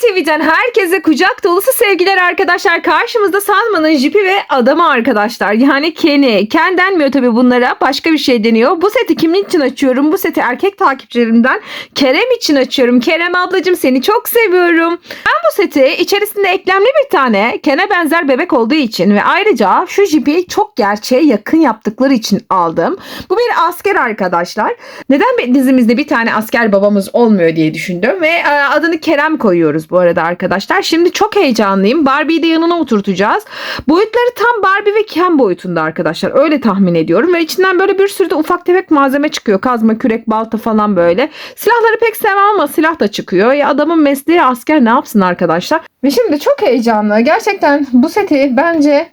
TV'den herkese kucak dolusu sevgiler arkadaşlar. Karşımızda Salman'ın jipi ve adamı arkadaşlar. Yani Ken'i. Ken denmiyor tabii bunlara. Başka bir şey deniyor. Bu seti kimin için açıyorum? Bu seti erkek takipçilerimden Kerem için açıyorum. Kerem ablacığım seni çok seviyorum. Ben bu seti içerisinde eklemli bir tane Ken'e benzer bebek olduğu için ve ayrıca şu jipi çok gerçeğe yakın yaptıkları için aldım. Bu bir asker arkadaşlar. Neden dizimizde bir tane asker babamız olmuyor diye düşündüm ve e, adını Kerem koyuyoruz bu arada arkadaşlar. Şimdi çok heyecanlıyım. Barbie'yi de yanına oturtacağız. Boyutları tam Barbie ve Ken boyutunda arkadaşlar. Öyle tahmin ediyorum ve içinden böyle bir sürü de ufak tefek malzeme çıkıyor. Kazma, kürek, balta falan böyle. Silahları pek sevmem ama silah da çıkıyor. Ya adamın mesleği asker ne yapsın arkadaşlar? Ve şimdi çok heyecanlı. Gerçekten bu seti bence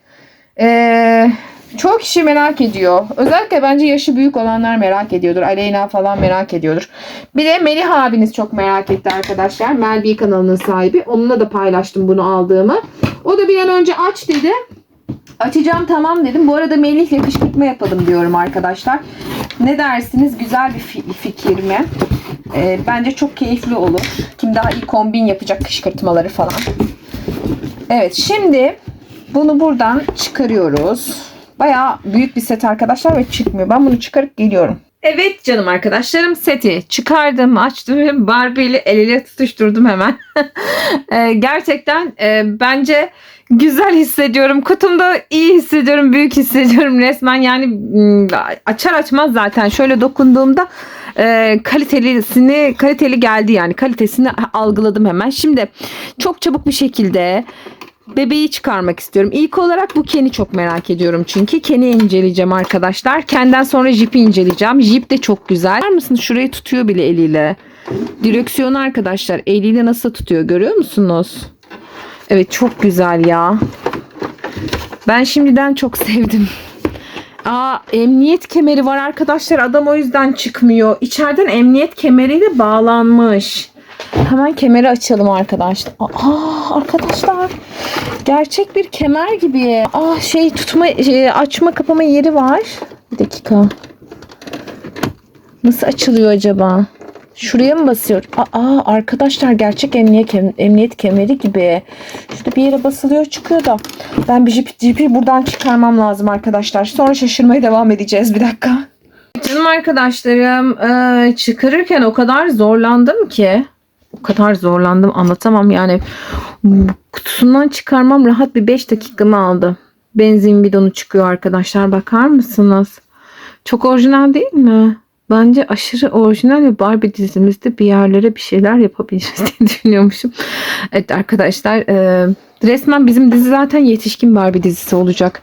eee çok kişi merak ediyor. Özellikle bence yaşı büyük olanlar merak ediyordur. Aleyna falan merak ediyordur. Bir de Melih abiniz çok merak etti arkadaşlar. Melbi kanalının sahibi. Onunla da paylaştım bunu aldığımı. O da bir an önce aç dedi. Açacağım tamam dedim. Bu arada Melih'le kışkırtma yapalım diyorum arkadaşlar. Ne dersiniz? Güzel bir fi- fikir mi? Ee, bence çok keyifli olur. Kim daha iyi kombin yapacak kışkırtmaları falan. Evet şimdi bunu buradan çıkarıyoruz. Bayağı büyük bir set arkadaşlar ve çıkmıyor. Ben bunu çıkarıp geliyorum. Evet canım arkadaşlarım seti çıkardım açtım ve Barbie ile el ele tutuşturdum hemen. Ee, gerçekten e, bence güzel hissediyorum. Kutumda iyi hissediyorum, büyük hissediyorum resmen. Yani açar açmaz zaten şöyle dokunduğumda e, kalitelisini kaliteli geldi yani kalitesini algıladım hemen. Şimdi çok çabuk bir şekilde bebeği çıkarmak istiyorum. İlk olarak bu Ken'i çok merak ediyorum çünkü. Ken'i inceleyeceğim arkadaşlar. Ken'den sonra Jeep'i inceleyeceğim. Jeep de çok güzel. Var mısınız? Şurayı tutuyor bile eliyle. Direksiyonu arkadaşlar eliyle nasıl tutuyor görüyor musunuz? Evet çok güzel ya. Ben şimdiden çok sevdim. Aa emniyet kemeri var arkadaşlar. Adam o yüzden çıkmıyor. İçeriden emniyet kemeriyle bağlanmış. Hemen kemeri açalım arkadaşlar. Aa arkadaşlar gerçek bir kemer gibi. Aa şey tutma şey, açma kapama yeri var. Bir dakika. Nasıl açılıyor acaba? Şuraya mı basıyor? Aa arkadaşlar gerçek emniyet, kem- emniyet kemeri gibi. Şurada bir yere basılıyor çıkıyor da. Ben bir jipi, jipi buradan çıkarmam lazım arkadaşlar. Sonra şaşırmaya devam edeceğiz bir dakika. Canım arkadaşlarım eee, çıkarırken o kadar zorlandım ki. O kadar zorlandım anlatamam yani. Kutusundan çıkarmam rahat bir 5 dakikamı aldı. Benzin bidonu çıkıyor arkadaşlar bakar mısınız? Çok orijinal değil mi? Bence aşırı orijinal ve Barbie dizimizde bir yerlere bir şeyler yapabiliriz diye düşünüyormuşum. Evet arkadaşlar e, resmen bizim dizi zaten yetişkin Barbie dizisi olacak.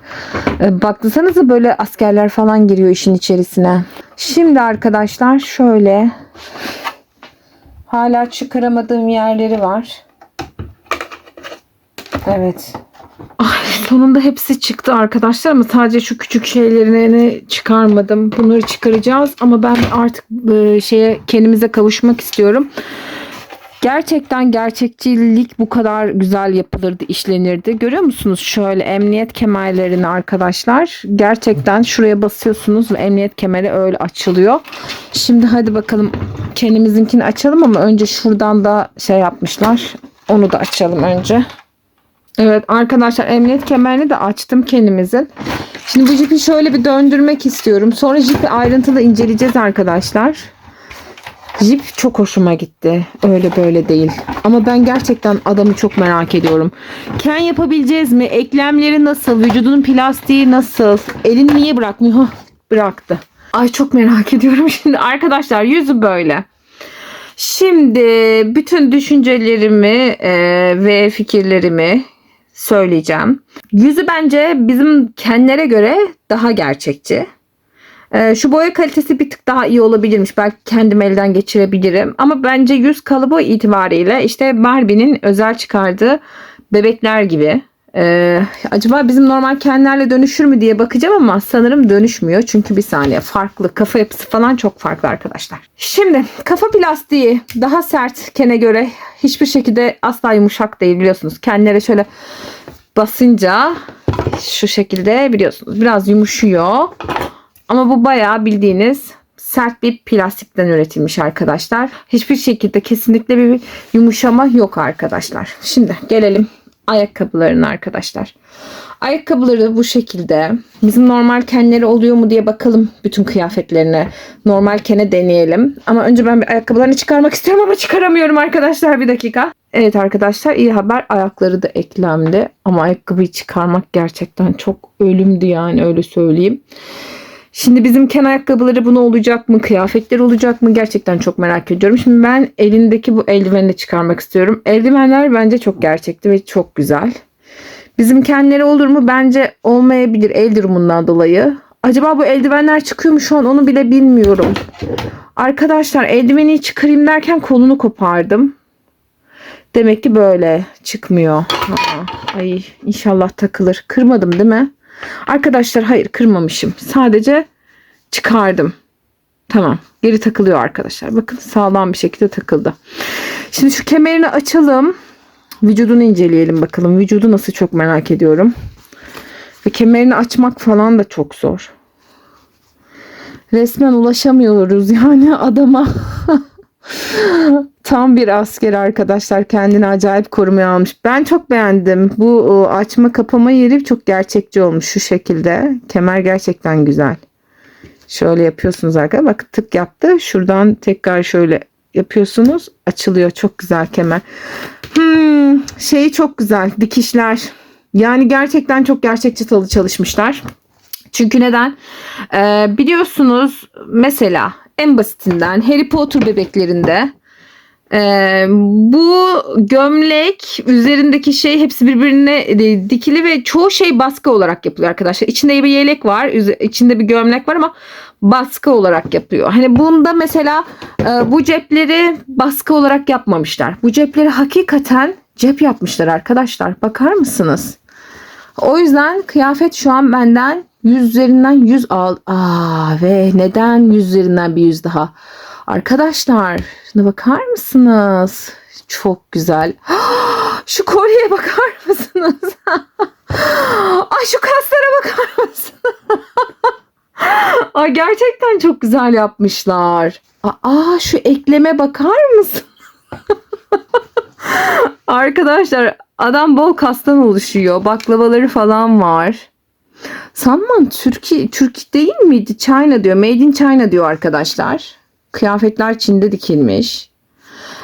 E, baksanıza böyle askerler falan giriyor işin içerisine. Şimdi arkadaşlar şöyle hala çıkaramadığım yerleri var. Evet. Ay, sonunda hepsi çıktı arkadaşlar ama sadece şu küçük şeylerini çıkarmadım. Bunları çıkaracağız ama ben artık e, şeye kendimize kavuşmak istiyorum. Gerçekten gerçekçilik bu kadar güzel yapılırdı, işlenirdi. Görüyor musunuz şöyle emniyet kemerlerini arkadaşlar? Gerçekten şuraya basıyorsunuz ve emniyet kemeri öyle açılıyor. Şimdi hadi bakalım kendimizinkini açalım ama önce şuradan da şey yapmışlar. Onu da açalım önce. Evet arkadaşlar emniyet kemerini de açtım kendimizin. Şimdi bu jipi şöyle bir döndürmek istiyorum. Sonra jipi ayrıntılı inceleyeceğiz arkadaşlar. Jip çok hoşuma gitti. Öyle böyle değil. Ama ben gerçekten adamı çok merak ediyorum. Ken yapabileceğiz mi? Eklemleri nasıl? Vücudunun plastiği nasıl? Elini niye bırakmıyor? Hah, bıraktı. Ay çok merak ediyorum şimdi. Arkadaşlar yüzü böyle. Şimdi bütün düşüncelerimi e, ve fikirlerimi söyleyeceğim. Yüzü bence bizim kenlere göre daha gerçekçi. E, şu boya kalitesi bir tık daha iyi olabilirmiş. Belki kendim elden geçirebilirim. Ama bence yüz kalıbı itibariyle işte Barbie'nin özel çıkardığı bebekler gibi. E, acaba bizim normal kenlerle dönüşür mü diye bakacağım ama sanırım dönüşmüyor. Çünkü bir saniye farklı. Kafa yapısı falan çok farklı arkadaşlar. Şimdi kafa plastiği daha sert kene göre hiçbir şekilde asla yumuşak değil biliyorsunuz. Kenlere şöyle basınca şu şekilde biliyorsunuz biraz yumuşuyor. Ama bu bayağı bildiğiniz sert bir plastikten üretilmiş arkadaşlar. Hiçbir şekilde kesinlikle bir yumuşama yok arkadaşlar. Şimdi gelelim ayakkabılarına arkadaşlar. Ayakkabıları bu şekilde. Bizim normal kenleri oluyor mu diye bakalım bütün kıyafetlerine. Normal kene deneyelim. Ama önce ben bir ayakkabılarını çıkarmak istiyorum ama çıkaramıyorum arkadaşlar bir dakika. Evet arkadaşlar iyi haber ayakları da eklemli. Ama ayakkabıyı çıkarmak gerçekten çok ölümdü yani öyle söyleyeyim. Şimdi bizim ken ayakkabıları bunu olacak mı? Kıyafetler olacak mı? Gerçekten çok merak ediyorum. Şimdi ben elindeki bu eldiveni çıkarmak istiyorum. Eldivenler bence çok gerçekti ve çok güzel. Bizim kendileri olur mu? Bence olmayabilir el durumundan dolayı. Acaba bu eldivenler çıkıyor mu şu an onu bile bilmiyorum. Arkadaşlar eldiveni çıkarayım derken kolunu kopardım. Demek ki böyle çıkmıyor. Aa, ay inşallah takılır. Kırmadım değil mi? Arkadaşlar hayır kırmamışım. Sadece çıkardım. Tamam. Geri takılıyor arkadaşlar. Bakın sağlam bir şekilde takıldı. Şimdi şu kemerini açalım. Vücudunu inceleyelim bakalım. Vücudu nasıl çok merak ediyorum. Ve kemerini açmak falan da çok zor. Resmen ulaşamıyoruz yani adama. Tam bir asker arkadaşlar. Kendini acayip korumaya almış. Ben çok beğendim. Bu açma kapama yeri çok gerçekçi olmuş şu şekilde. Kemer gerçekten güzel. Şöyle yapıyorsunuz arkadaşlar. Bak tık yaptı. Şuradan tekrar şöyle yapıyorsunuz. Açılıyor. Çok güzel kemer. Hmm, şeyi çok güzel. Dikişler. Yani gerçekten çok gerçekçi çalışmışlar. Çünkü neden? Ee, biliyorsunuz mesela en basitinden Harry Potter bebeklerinde ee, bu gömlek üzerindeki şey hepsi birbirine e, dikili ve çoğu şey baskı olarak yapılıyor arkadaşlar. İçinde bir yelek var, içinde bir gömlek var ama baskı olarak yapıyor. Hani bunda mesela e, bu cepleri baskı olarak yapmamışlar. Bu cepleri hakikaten cep yapmışlar arkadaşlar. Bakar mısınız? O yüzden kıyafet şu an benden 100 üzerinden 100 al. Aa ve neden 100 üzerinden bir 100 daha? Arkadaşlar şuna bakar mısınız? Çok güzel. Şu kolyeye bakar mısınız? Ay şu kaslara bakar mısınız? Ay gerçekten çok güzel yapmışlar. Aa şu ekleme bakar mısın? Arkadaşlar adam bol kastan oluşuyor. Baklavaları falan var. Sanmam Türkiye Türk değil miydi? China diyor. Made in China diyor arkadaşlar. Kıyafetler Çin'de dikilmiş.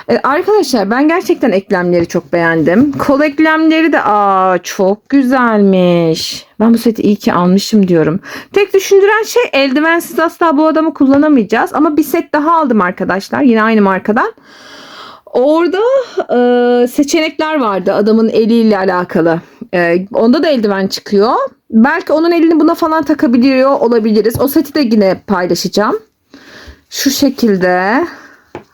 E, arkadaşlar ben gerçekten eklemleri çok beğendim. Kol eklemleri de aa çok güzelmiş. Ben bu seti iyi ki almışım diyorum. Tek düşündüren şey eldivensiz asla bu adamı kullanamayacağız. Ama bir set daha aldım arkadaşlar. Yine aynı markadan. Orada e, seçenekler vardı adamın eliyle alakalı. E, onda da eldiven çıkıyor. Belki onun elini buna falan takabiliyor olabiliriz. O seti de yine paylaşacağım. Şu şekilde.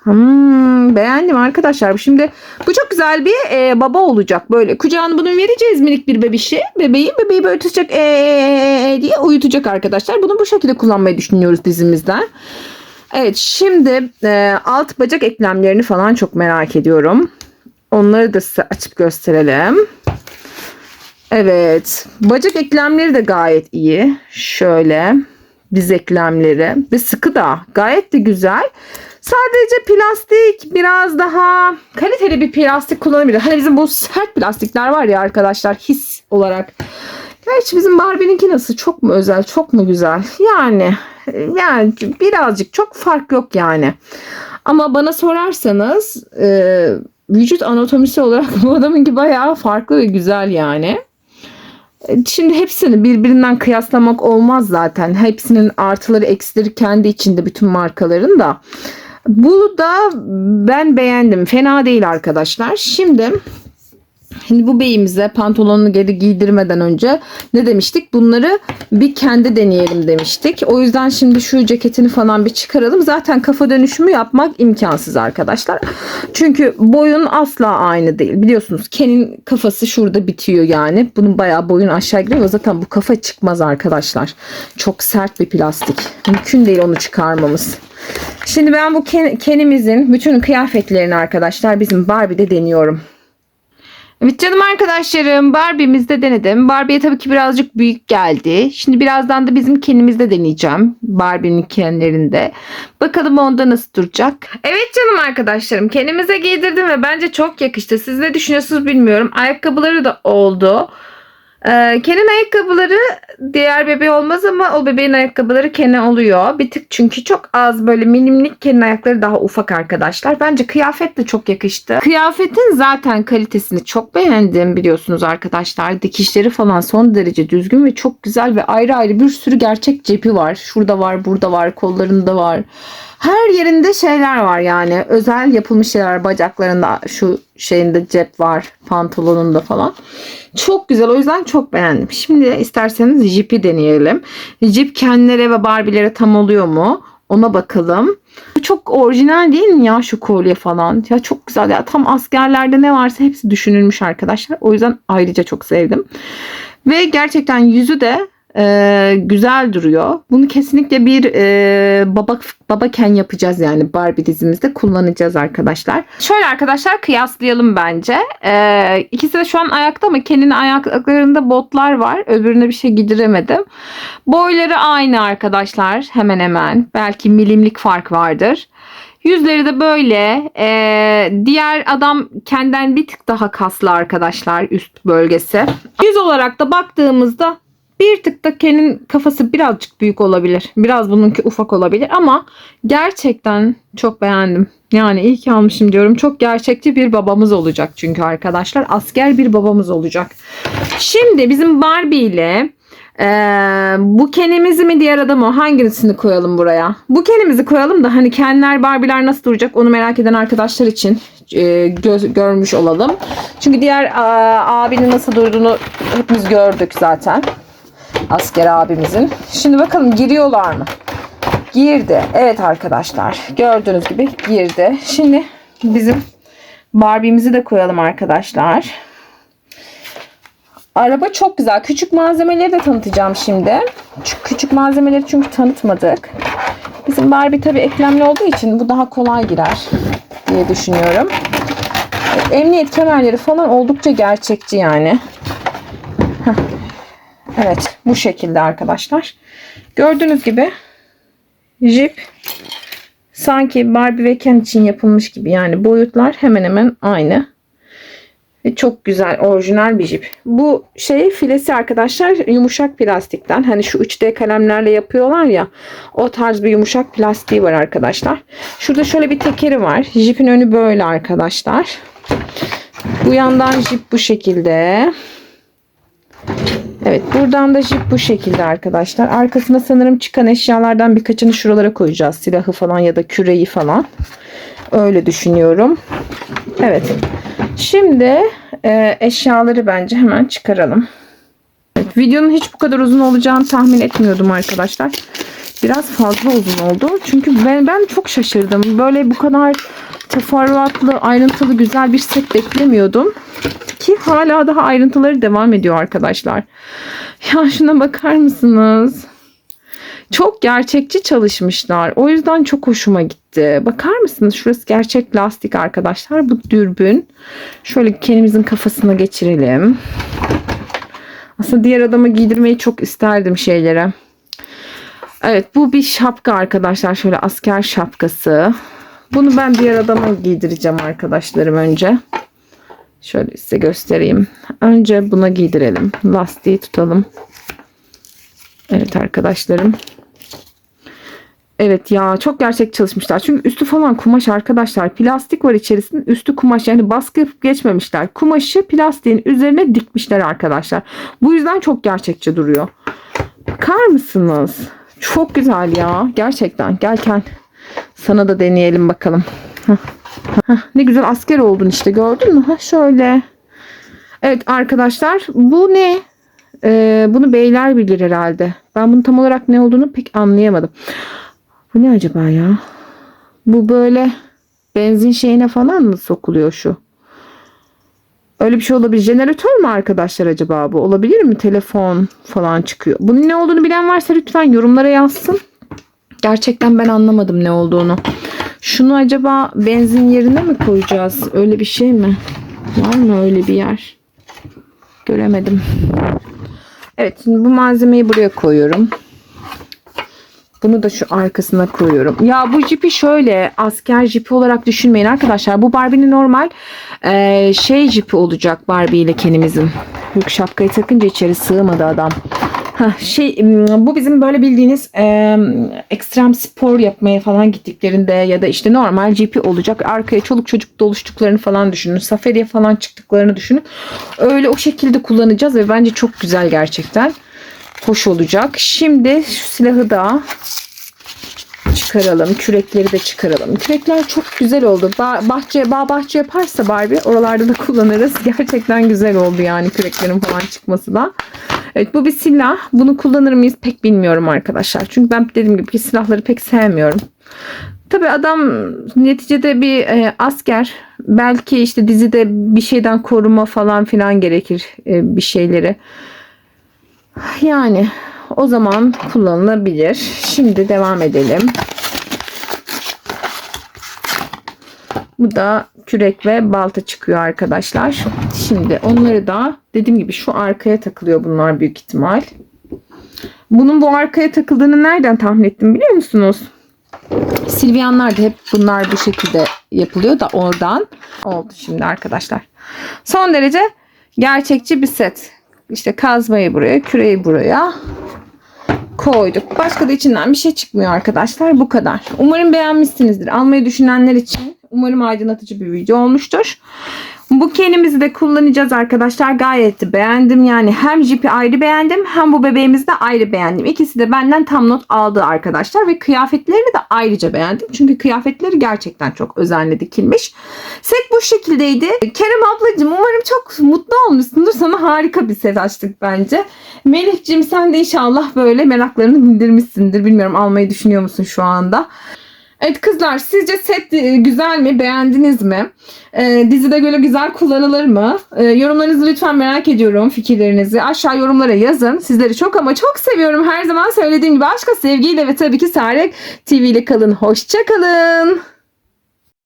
Hmm, beğendim arkadaşlar. Şimdi bu çok güzel bir e, baba olacak. Böyle kucağına bunu vereceğiz minik bir bebişi. Bebeği bebeği böyle tutacak e, e, e diye uyutacak arkadaşlar. Bunu bu şekilde kullanmayı düşünüyoruz dizimizden. Evet şimdi e, alt bacak eklemlerini falan çok merak ediyorum. Onları da size açıp gösterelim. Evet bacak eklemleri de gayet iyi. Şöyle diz eklemleri ve sıkı da gayet de güzel. Sadece plastik biraz daha kaliteli bir plastik kullanabilir. Hani bizim bu sert plastikler var ya arkadaşlar his olarak. Gerçi bizim Barbie'ninki nasıl? Çok mu özel? Çok mu güzel? Yani yani birazcık çok fark yok yani. Ama bana sorarsanız e, vücut anatomisi olarak bu adamınki bayağı farklı ve güzel yani. Şimdi hepsini birbirinden kıyaslamak olmaz zaten. Hepsinin artıları eksileri kendi içinde bütün markaların da. Bu da ben beğendim. Fena değil arkadaşlar. Şimdi Şimdi bu beyimize pantolonunu geri giydirmeden önce ne demiştik? Bunları bir kendi deneyelim demiştik. O yüzden şimdi şu ceketini falan bir çıkaralım. Zaten kafa dönüşümü yapmak imkansız arkadaşlar. Çünkü boyun asla aynı değil. Biliyorsunuz Ken'in kafası şurada bitiyor yani. Bunun bayağı boyun aşağı gidiyor. Zaten bu kafa çıkmaz arkadaşlar. Çok sert bir plastik. Mümkün değil onu çıkarmamız. Şimdi ben bu Ken, Ken'imizin bütün kıyafetlerini arkadaşlar bizim Barbie'de deniyorum. Evet canım arkadaşlarım Barbie'mizi de denedim. Barbie'ye tabii ki birazcık büyük geldi. Şimdi birazdan da bizim kenimizde deneyeceğim. Barbie'nin kenlerinde. Bakalım onda nasıl duracak. Evet canım arkadaşlarım kendimize giydirdim ve bence çok yakıştı. Siz ne düşünüyorsunuz bilmiyorum. Ayakkabıları da oldu. Ee, Ken'in ayakkabıları diğer bebeği olmaz ama o bebeğin ayakkabıları Ken'e oluyor. Bir tık çünkü çok az böyle minimlik Ken'in ayakları daha ufak arkadaşlar. Bence kıyafet de çok yakıştı. Kıyafetin zaten kalitesini çok beğendim biliyorsunuz arkadaşlar. Dikişleri falan son derece düzgün ve çok güzel ve ayrı ayrı bir sürü gerçek cepi var. Şurada var, burada var, kollarında var. Her yerinde şeyler var yani. Özel yapılmış şeyler bacaklarında şu şeyinde cep var. Pantolonunda falan. Çok güzel. O yüzden çok beğendim. Şimdi isterseniz jipi deneyelim. Jip kendileri ve Barbie'lere tam oluyor mu? Ona bakalım. Çok orijinal değil mi ya şu kolye falan? Ya çok güzel ya. Tam askerlerde ne varsa hepsi düşünülmüş arkadaşlar. O yüzden ayrıca çok sevdim. Ve gerçekten yüzü de e, güzel duruyor. Bunu kesinlikle bir e, baba babaken yapacağız yani Barbie dizimizde kullanacağız arkadaşlar. Şöyle arkadaşlar kıyaslayalım bence. E, ikisi de şu an ayakta ama Ken'in ayaklarında botlar var. Öbürüne bir şey giydiremedim. Boyları aynı arkadaşlar hemen hemen. Belki milimlik fark vardır. Yüzleri de böyle. Ee, diğer adam kendinden bir tık daha kaslı arkadaşlar üst bölgesi. Yüz olarak da baktığımızda bir tık da Ken'in kafası birazcık büyük olabilir. Biraz bununki ufak olabilir ama gerçekten çok beğendim. Yani iyi ki almışım diyorum. Çok gerçekçi bir babamız olacak çünkü arkadaşlar. Asker bir babamız olacak. Şimdi bizim Barbie ile ee, bu kenimizi mi diğer adamı hangisini koyalım buraya? Bu kenimizi koyalım da hani kenler Barbie'ler nasıl duracak onu merak eden arkadaşlar için e, göz, görmüş olalım. Çünkü diğer a, abinin nasıl durduğunu hepimiz gördük zaten. Asker abimizin. Şimdi bakalım giriyorlar mı? Girdi. Evet arkadaşlar. Gördüğünüz gibi girdi. Şimdi bizim Barbie'mizi de koyalım arkadaşlar. Araba çok güzel. Küçük malzemeleri de tanıtacağım şimdi. Küçük, küçük malzemeleri çünkü tanıtmadık. Bizim Barbie tabii eklemli olduğu için bu daha kolay girer diye düşünüyorum. Emniyet kemerleri falan oldukça gerçekçi yani. Evet bu şekilde arkadaşlar. Gördüğünüz gibi Jeep sanki Barbie ve Ken için yapılmış gibi yani boyutlar hemen hemen aynı. Ve çok güzel orijinal bir jip. Bu şey filesi arkadaşlar yumuşak plastikten. Hani şu 3D kalemlerle yapıyorlar ya. O tarz bir yumuşak plastiği var arkadaşlar. Şurada şöyle bir tekeri var. Jipin önü böyle arkadaşlar. Bu yandan jip bu şekilde. Evet buradan da jip bu şekilde arkadaşlar. Arkasına sanırım çıkan eşyalardan birkaçını şuralara koyacağız. Silahı falan ya da küreği falan. Öyle düşünüyorum. Evet. Şimdi e, eşyaları bence hemen çıkaralım. Evet, videonun hiç bu kadar uzun olacağını tahmin etmiyordum arkadaşlar. Biraz fazla uzun oldu. Çünkü ben, ben çok şaşırdım. Böyle bu kadar teferruatlı, ayrıntılı, güzel bir set beklemiyordum. Ki hala daha ayrıntıları devam ediyor arkadaşlar. Ya şuna bakar mısınız? Çok gerçekçi çalışmışlar. O yüzden çok hoşuma gitti. Bakar mısınız? Şurası gerçek lastik arkadaşlar. Bu dürbün. Şöyle kendimizin kafasına geçirelim. Aslında diğer adamı giydirmeyi çok isterdim şeylere. Evet bu bir şapka arkadaşlar. Şöyle asker şapkası. Bunu ben diğer adama giydireceğim arkadaşlarım önce. Şöyle size göstereyim. Önce buna giydirelim. Lastiği tutalım. Evet arkadaşlarım. Evet ya çok gerçek çalışmışlar. Çünkü üstü falan kumaş arkadaşlar. Plastik var içerisinde. Üstü kumaş yani baskı yapıp geçmemişler. Kumaşı plastiğin üzerine dikmişler arkadaşlar. Bu yüzden çok gerçekçi duruyor. Bakar mısınız? Çok güzel ya. Gerçekten. Gel gel. Sana da deneyelim bakalım. Heh. Heh, ne güzel asker oldun işte gördün mü? Ha şöyle. Evet arkadaşlar bu ne? Ee, bunu beyler bilir herhalde. Ben bunu tam olarak ne olduğunu pek anlayamadım. Bu ne acaba ya? Bu böyle benzin şeyine falan mı sokuluyor şu? Öyle bir şey olabilir. Jeneratör mü arkadaşlar acaba bu? Olabilir mi? Telefon falan çıkıyor. Bunun ne olduğunu bilen varsa lütfen yorumlara yazsın. Gerçekten ben anlamadım ne olduğunu. Şunu acaba benzin yerine mi koyacağız? Öyle bir şey mi? Var mı öyle bir yer? Göremedim. Evet şimdi bu malzemeyi buraya koyuyorum. Bunu da şu arkasına koyuyorum. Ya bu jipi şöyle asker jipi olarak düşünmeyin arkadaşlar. Bu Barbie'nin normal eee, şey jipi olacak Barbie ile Ken'imizin. Yok şapkayı takınca içeri sığmadı adam. Şey bu bizim böyle bildiğiniz eee, ekstrem spor yapmaya falan gittiklerinde ya da işte normal jipi olacak. Arkaya çoluk çocuk doluştuklarını falan düşünün. Safari'ye falan çıktıklarını düşünün. Öyle o şekilde kullanacağız ve bence çok güzel gerçekten. Hoş olacak. Şimdi şu silahı da çıkaralım. Kürekleri de çıkaralım. Kürekler çok güzel oldu. Ba- bahçe, bağ bahçe yaparsa Barbie oralarda da kullanırız. Gerçekten güzel oldu yani küreklerin falan çıkması da. Evet bu bir silah. Bunu kullanır mıyız pek bilmiyorum arkadaşlar. Çünkü ben dediğim gibi silahları pek sevmiyorum. Tabi adam neticede bir e, asker. Belki işte dizide bir şeyden koruma falan filan gerekir e, bir şeyleri. Yani o zaman kullanılabilir. Şimdi devam edelim. Bu da kürek ve balta çıkıyor arkadaşlar. Şimdi onları da dediğim gibi şu arkaya takılıyor bunlar büyük ihtimal. Bunun bu arkaya takıldığını nereden tahmin ettim biliyor musunuz? Silvianlar da hep bunlar bu şekilde yapılıyor da oradan oldu şimdi arkadaşlar. Son derece gerçekçi bir set. İşte kazmayı buraya, küreği buraya koyduk. Başka da içinden bir şey çıkmıyor arkadaşlar. Bu kadar. Umarım beğenmişsinizdir. Almayı düşünenler için umarım aydınlatıcı bir video olmuştur. Bu kenimizi de kullanacağız arkadaşlar. Gayet de beğendim. Yani hem jipi ayrı beğendim hem bu bebeğimizi de ayrı beğendim. İkisi de benden tam not aldı arkadaşlar. Ve kıyafetlerini de ayrıca beğendim. Çünkü kıyafetleri gerçekten çok özenle dikilmiş. Set bu şekildeydi. Kerem ablacığım umarım çok mutlu olmuşsundur. Sana harika bir set açtık bence. Melih'cim sen de inşallah böyle meraklarını dindirmişsindir. Bilmiyorum almayı düşünüyor musun şu anda? Evet kızlar sizce set e, güzel mi? Beğendiniz mi? Ee, dizide böyle güzel kullanılır mı? Ee, yorumlarınızı lütfen merak ediyorum fikirlerinizi. Aşağı yorumlara yazın. Sizleri çok ama çok seviyorum. Her zaman söylediğim gibi aşka sevgiyle ve tabii ki Sarek TV ile kalın. Hoşçakalın.